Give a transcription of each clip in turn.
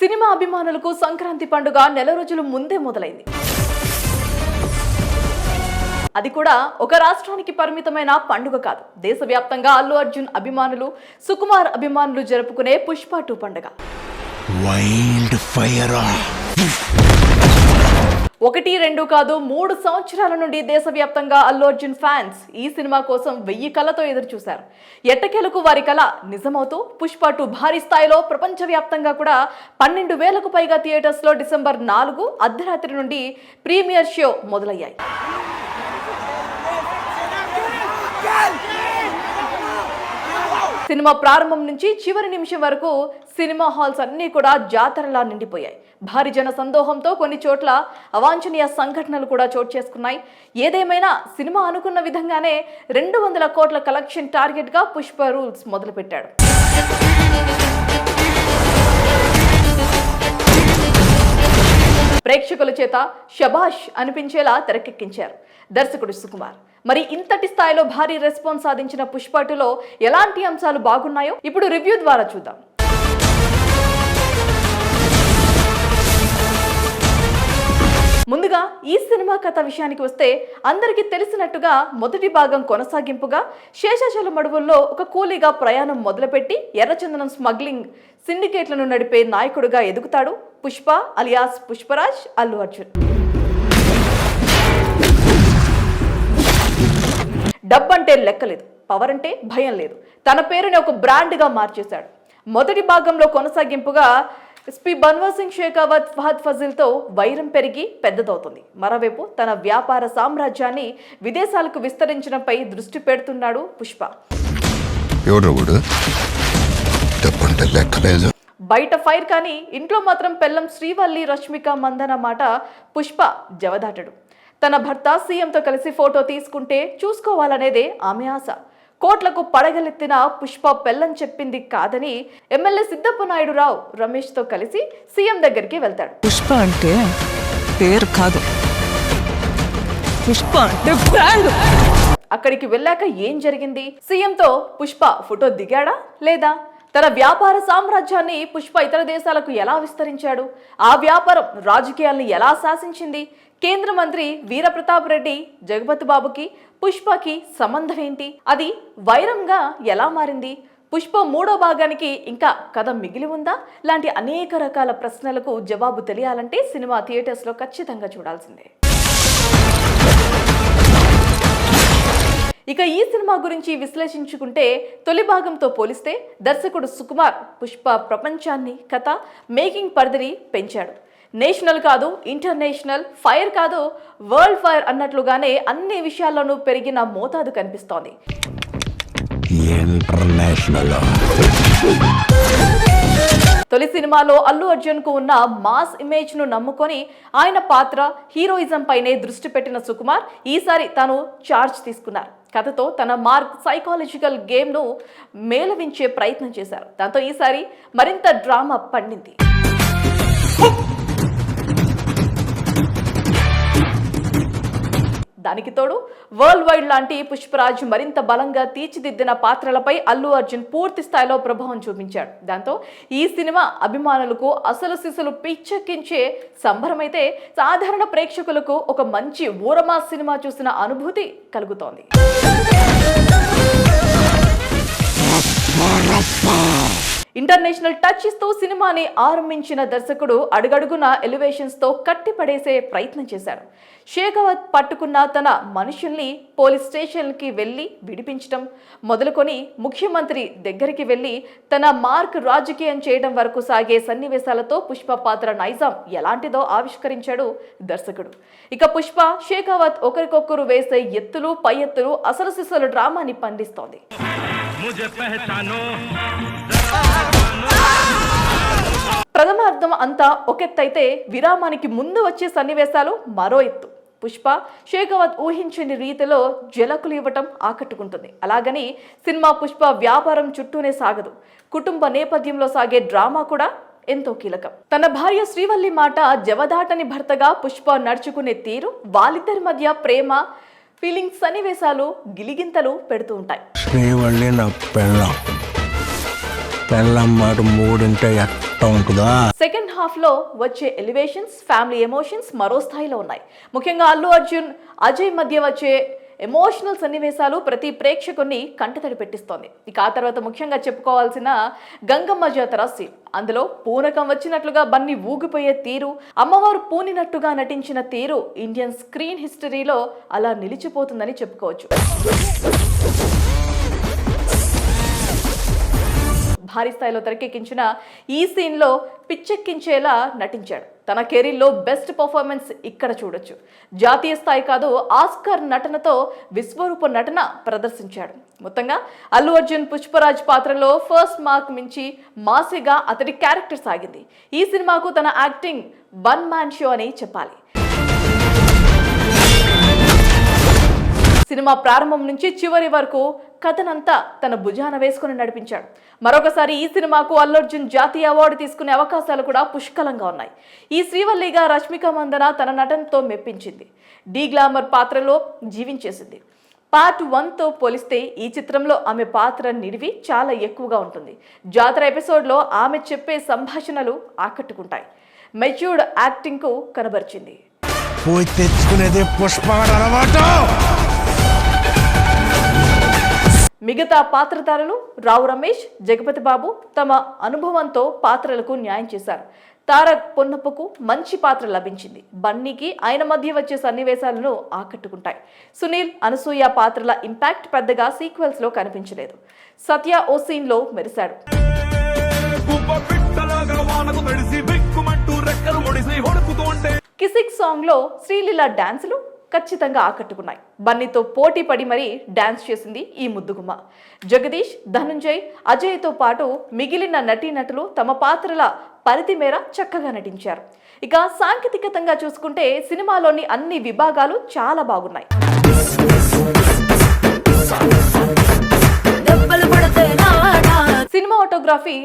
Cinema అభిమానులకు సంక్రాంతి పండుగ నెల రోజుల ముందే మొదలైంది. అది కూడా ఒక రాష్ట్రానికి పరిమితమైన పండుగ కాదు. దేశవ్యాప్తంగా అల్లు అర్జున్ అభిమానులు సుకుమార్ అభిమానులు జరుపుకునే పుష్ప టూ పండుగ. వైల్డ్ ఫైర్ ఒకటి రెండు కాదు మూడు సంవత్సరాల నుండి దేశవ్యాప్తంగా అల్లు అర్జున్ ఫ్యాన్స్ ఈ సినిమా కోసం వెయ్యి కళ్ళతో ఎదురుచూశారు. ఎట్టకెలకు ఎట్టకేలకు వారి కళ నిజమవుతూ పుష్ప టూ భారీ స్థాయిలో ప్రపంచవ్యాప్తంగా కూడా పన్నెండు వేలకు పైగా థియేటర్స్లో డిసెంబర్ నాలుగు అర్ధరాత్రి నుండి ప్రీమియర్ షో మొదలయ్యాయి. సినిమా ప్రారంభం నుంచి చివరి నిమిషం వరకు సినిమా హాల్స్ అన్నీ కూడా జాతరలా నిండిపోయాయి. భారీ జన సందోహంతో కొన్ని చోట్ల అవాంఛనీయ సంఘటనలు కూడా చోటు చేసుకున్నాయి. ఏదేమైనా సినిమా అనుకున్న విధంగానే రెండు వందల కోట్ల కలెక్షన్ టార్గెట్గా పుష్ప రూల్స్ మొదలుపెట్టాడు. ప్రేక్షకుల చేత షబాష్ అనిపించేలా తెరకెక్కించారు. దర్శకుడు సుకుమార్. మరి ఇంతటి స్థాయిలో భారీ రెస్పాన్స్ సాధించిన పుష్పటులో ఎలాంటి అంశాలు బాగున్నాయో ఇప్పుడు రివ్యూ ద్వారా చూద్దాం. ముందుగా ఈ సినిమా కథ విషయానికి వస్తే అందరికీ తెలిసినట్టుగా మొదటి భాగం కొనసాగింపుగా శేషాచల మడువుల్లో ఒక కూలీగా ప్రయాణం మొదలుపెట్టి ఎర్రచందనం స్మగ్లింగ్ సిండికేట్లను నడిపే నాయకుడిగా ఎదుగుతాడు పుష్ప అలియాస్ పుష్పరాజ్ అల్లు అర్జున్. డబ్బంటే లెక్కలేదు పవర్ అంటే భయం లేదు. తన పేరుని ఒక బ్రాండ్గా మార్చేశాడు. మొదటి భాగంలో కొనసాగింపుగా ఎస్పీ బన్వర్ సింగ్ షేకావత్ ఫహద్ ఫజిల్తో వైరం పెరిగి పెద్దదవుతుంది. మరోవైపు తన వ్యాపార సామ్రాజ్యాన్ని విదేశాలకు విస్తరించడంపై దృష్టి పెడుతున్నాడు పుష్ప. బయట ఫైర్ కానీ ఇంట్లో మాత్రం పెళ్ళం శ్రీవల్లి రష్మిక మందన మాట పుష్ప జవదాటడు. తన భర్త సీఎంతో కలిసి ఫోటో తీసుకుంటే చూసుకోవాలనేదే ఆమె ఆశ. కోట్లకు పడగలెత్తిన పుష్ప పెళ్ళం చెప్పింది కాదని ఎమ్మెల్యే సిద్ధప్ప నాయుడు రావు రమేష్తో కలిసి సీఎం దగ్గరికి వెళ్తాడు. పుష్ప అంటే పేరు కాదు. పుష్ప అంటే బ్రాండ్ అక్కడికి వెళ్ళాక ఏం జరిగింది? సీఎంతో పుష్ప ఫోటో దిగాడా? లేదా? తన వ్యాపార సామ్రాజ్యాన్ని పుష్ప ఇతర దేశాలకు ఎలా విస్తరించాడు? ఆ వ్యాపారం రాజకీయాల్ని ఎలా శాసించింది? కేంద్ర మంత్రి వీరప్రతాప్ రెడ్డి జగపతి బాబుకి పుష్పకి సంబంధం ఏంటి? అది వైరంగా ఎలా మారింది? పుష్ప మూడో భాగానికి ఇంకా కథ మిగిలి ఉందా? లాంటి అనేక రకాల ప్రశ్నలకు జవాబు తెలియాలంటే సినిమా థియేటర్స్లో ఖచ్చితంగా చూడాల్సిందే. ఇక ఈ సినిమా గురించి విశ్లేషించుకుంటే తొలి భాగంతో పోలిస్తే దర్శకుడు సుకుమార్ పుష్ప ప్రపంచాన్ని కథ మేకింగ్ పరిధిని పెంచాడు. నేషనల్ కాదు ఇంటర్నేషనల్ ఫైర్ కాదు వరల్డ్ ఫైర్ అన్నట్లుగానే అన్ని విషయాల్లోనూ పెరిగిన మోతాదు కనిపిస్తోంది. తొలి సినిమాలో అల్లు అర్జున్కు ఉన్న మాస్ ఇమేజ్ను నమ్ముకొని ఆయన పాత్ర హీరోయిజం పైనే దృష్టి పెట్టిన సుకుమార్ ఈసారి తాను చార్జ్ తీసుకున్నారు. కథతో తన మార్క్ సైకాలజికల్ గేమ్ను మేలవించే ప్రయత్నం చేశారు. దాంతో ఈసారి మరింత డ్రామా పండింది. దానికి తోడు వరల్డ్ వైడ్ లాంటి పుష్పరాజ్ మరింత బలంగా తీర్చిదిద్దిన పాత్రలపై అల్లు అర్జున్ పూర్తి స్థాయిలో ప్రభావం చూపించాడు. దాంతో ఈ సినిమా అభిమానులకు అసలు సిసలు పిచ్చెక్కించే సంబరమైతే సాధారణ ప్రేక్షకులకు ఒక మంచి ఊరమా సినిమా చూసిన అనుభూతి కలుగుతోంది. ఇంటర్నేషనల్ టచ్ ఇస్తూ సినిమాని ఆరంభించిన దర్శకుడు అడుగడుగున ఎలివేషన్స్తో కట్టిపడేసే ప్రయత్నం చేశాడు. షేఖావత్ పట్టుకున్న తన మనుషుల్ని పోలీస్ స్టేషన్కి వెళ్ళి విడిపించటం మొదలుకొని ముఖ్యమంత్రి దగ్గరికి వెళ్ళి తన మార్క్ రాజకీయం చేయడం వరకు సాగే సన్నివేశాలతో పుష్ప పాత్ర నైజాం ఎలాంటిదో ఆవిష్కరించాడు దర్శకుడు. ఇక పుష్ప శేఖవత్ ఒకరికొకరు వేసే ఎత్తులు పై ఎత్తులు అసలు సిసలు డ్రామాని పండిస్తోంది. ప్రథమార్థం అంతా ఒకెత్తైతే విరామానికి ముందు వచ్చే సన్నివేశాలు మరో ఎత్తు. పుష్ప శేఖవత్ ఊహించని రీతిలో జలకులు ఇవ్వటం ఆకట్టుకుంటుంది. అలాగని సినిమా పుష్ప వ్యాపారం చుట్టూనే సాగదు. కుటుంబ నేపథ్యంలో సాగే డ్రామా కూడా ఎంతో కీలకం. తన భార్య శ్రీవల్లి మాట జవదాటని భర్తగా పుష్ప నడుచుకునే తీరు వాళ్ళిద్దరి మధ్య ప్రేమ ఫీలింగ్స్ సన్నివేశాలు గిలిగింతలు పెడుతూ ఉంటాయి. శ్రీవల్లి నా పెళ్ళం. పెళ్ళం మాట మూడింటే ఎట్ట ఉంటుందా? సెకండ్ హాఫ్లో వచ్చే ఎలివేషన్స్ ఫ్యామిలీ ఎమోషన్స్ మరో స్థాయిలో ఉన్నాయి. ముఖ్యంగా అల్లు అర్జున్ అజయ్ మధ్య వచ్చే ఎమోషనల్ సన్నివేశాలు ప్రతి ప్రేక్షకుని కంటతడి పెట్టిస్తోంది. ఇక ఆ తర్వాత ముఖ్యంగా చెప్పుకోవాల్సిన గంగమ్మ జాతర సీన్. అందులో పూనకం వచ్చినట్లుగా బన్ని ఊగిపోయే తీరు అమ్మవారు పూనినట్టుగా నటించిన తీరు ఇండియన్ స్క్రీన్ హిస్టరీలో అలా నిలిచిపోతుందని చెప్పుకోవచ్చు. భారీ స్థాయిలో తెరకెక్కించిన ఈ సీన్లో పిచ్చెక్కించేలా నటించాడు. తన కెరీర్లో బెస్ట్ పర్ఫార్మెన్స్ ఇక్కడ చూడొచ్చు. జాతీయ స్థాయి కాదు ఆస్కార్ నటనతో విశ్వరూప నటన ప్రదర్శించాడు. మొత్తంగా అల్లు అర్జున్ పుష్పరాజ్ పాత్రలో ఫస్ట్ మార్క్ మించి మాసిగా అతడి క్యారెక్టర్ సాగింది. ఈ సినిమాకు తన యాక్టింగ్ వన్ మ్యాన్ షో అని చెప్పాలి. సినిమా ప్రారంభం నుంచి చివరి వరకు కథనంతా తన భుజాన వేసుకుని నడిపించాడు. మరొకసారి ఈ సినిమాకు అల్లు అర్జున్ జాతీయ అవార్డు తీసుకునే అవకాశాలు కూడా పుష్కలంగా ఉన్నాయి. ఈ శ్రీవల్లిగా రష్మిక మందన తన నటనతో మెప్పించింది. డీ గ్లామర్ పాత్రలో జీవించేసింది. పార్ట్ వన్తో పోలిస్తే ఈ చిత్రంలో ఆమె పాత్ర నిడివి చాలా ఎక్కువగా ఉంటుంది. జాతర ఎపిసోడ్లో ఆమె చెప్పే సంభాషణలు ఆకట్టుకుంటాయి. మెచ్యూర్డ్ యాక్టింగ్కు కనబరిచింది. పోయి తెచ్చుకునేది పుష్ప అలవాటు! మిగతా పాత్రధారులు రావు రమేష్ జగపతి బాబు తమ అనుభవంతో పాత్రలకు న్యాయం చేశారు. తారక్ పొన్నప్పకు మంచి పాత్ర లభించింది. బన్నీకి ఆయన మధ్య వచ్చే సన్నివేశాలను ఆకట్టుకుంటాయి. సునీల్ అనసూయ పాత్రల ఇంపాక్ట్ పెద్దగా సీక్వెల్స్లో కనిపించలేదు. సత్య ఓ సీన్లో మెరిశాడు. కిసిక్ సాంగ్లో శ్రీలీల డాన్సులు ఖచ్చితంగా ఆకట్టుకున్నాయి. బన్నీతో పోటీ పడి మరీ డాన్స్ చేసింది ఈ ముద్దుగుమ్మ. జగదీష్ ధనుంజయ్ అజయ్తో పాటు మిగిలిన నటీనటులు తమ పాత్రల పరిధి మేర చక్కగా నటించారు. ఇక సాంకేతికతంగా చూసుకుంటే సినిమాలోని అన్ని విభాగాలు చాలా బాగున్నాయి. సినిమాటోగ్రఫీ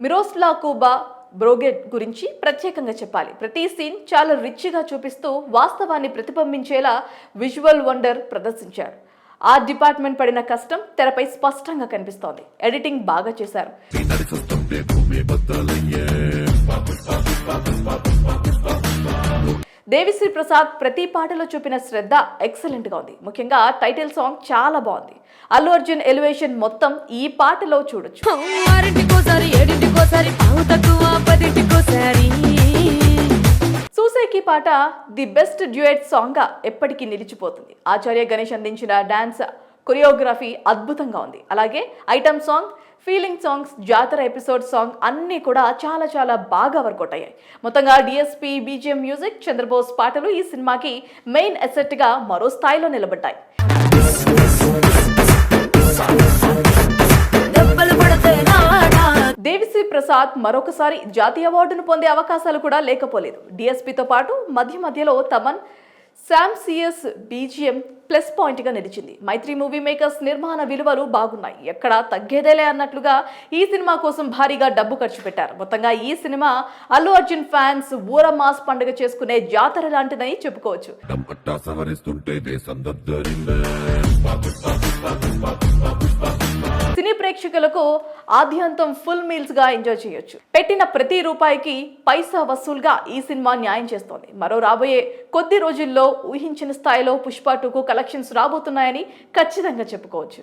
మిరోస్లా కూబా బ్రోగెట్ గురించి ప్రత్యేకంగా చెప్పాలి. ప్రతి సీన్ చాలా రిచ్గా చూపిస్తూ వాస్తవాన్ని ప్రతిబింబించేలా విజువల్ వండర్ ప్రదర్శించారు. ఆ డిపార్ట్మెంట్ పడిన కష్టం తెరపై స్పష్టంగా కనిపిస్తోంది. ఎడిటింగ్ బాగా చేశారు. దేవిశ్రీ ప్రసాద్ ప్రతి పాటలో చూపిన శ్రద్ధ ఎక్సలెంట్గా ఉంది. ముఖ్యంగా టైటిల్ సాంగ్ చాలా బాగుంది. అల్లు అర్జున్ ఎలివేషన్ మొత్తం ఈ పాటలో చూడొచ్చు. సూసైకి పాట ది బెస్ట్ డ్యూయట్ సాంగ్గా ఎప్పటికీ నిలిచిపోతుంది. ఆచార్య గణేష్ అందించిన డాన్స్ కొరియోగ్రఫీ అద్భుతంగా ఉంది. అలాగే item song feeling songs Jatara episode song అన్నీ కూడా చాలా చాలా బాగా వర్కౌట్ అయ్యాయి. మొత్తంగా డిఎస్పి బీజిఎం మ్యూజిక్ చంద్రబోస్ పాటలు ఈ సినిమాకి మెయిన్ అసెట్గా మరో స్థాయిలో నిలబడ్డాయి. దేవిశ్రీ ప్రసాద్ మరొకసారి జాతీయ అవార్డును పొందే అవకాశాలు కూడా లేకపోలేదు. డిఎస్పీతో పాటు మధ్య మధ్యలో Thaman Sam CS BGM plus పాయింట్గా నిలిచింది. మైత్రి మూవీ మేకర్స్ నిర్మాణ విలువలు బాగున్నాయి. ఎక్కడ తగ్గేదేలే అన్నట్లుగా ఈ సినిమా కోసం భారీగా డబ్బు ఖర్చు పెట్టారు. మొత్తంగా ఈ సినిమా అల్లు అర్జున్ ఫ్యాన్స్ ఊర మాస్ పండుగ చేసుకునే జాతర లాంటిదని చెప్పుకోవచ్చు. ప్రేక్షకులకు ఆద్యంతం ఫుల్ మీల్స్గా ఎంజాయ్ చేయొచ్చు. పెట్టిన ప్రతి రూపాయికి పైసా వసూలుగా ఈ సినిమా న్యాయం చేస్తోంది. మరో రాబోయే కొద్ది రోజుల్లో ఊహించిన స్థాయిలో పుష్ప టూకు కలెక్షన్స్ రాబోతున్నాయని ఖచ్చితంగా చెప్పుకోవచ్చు.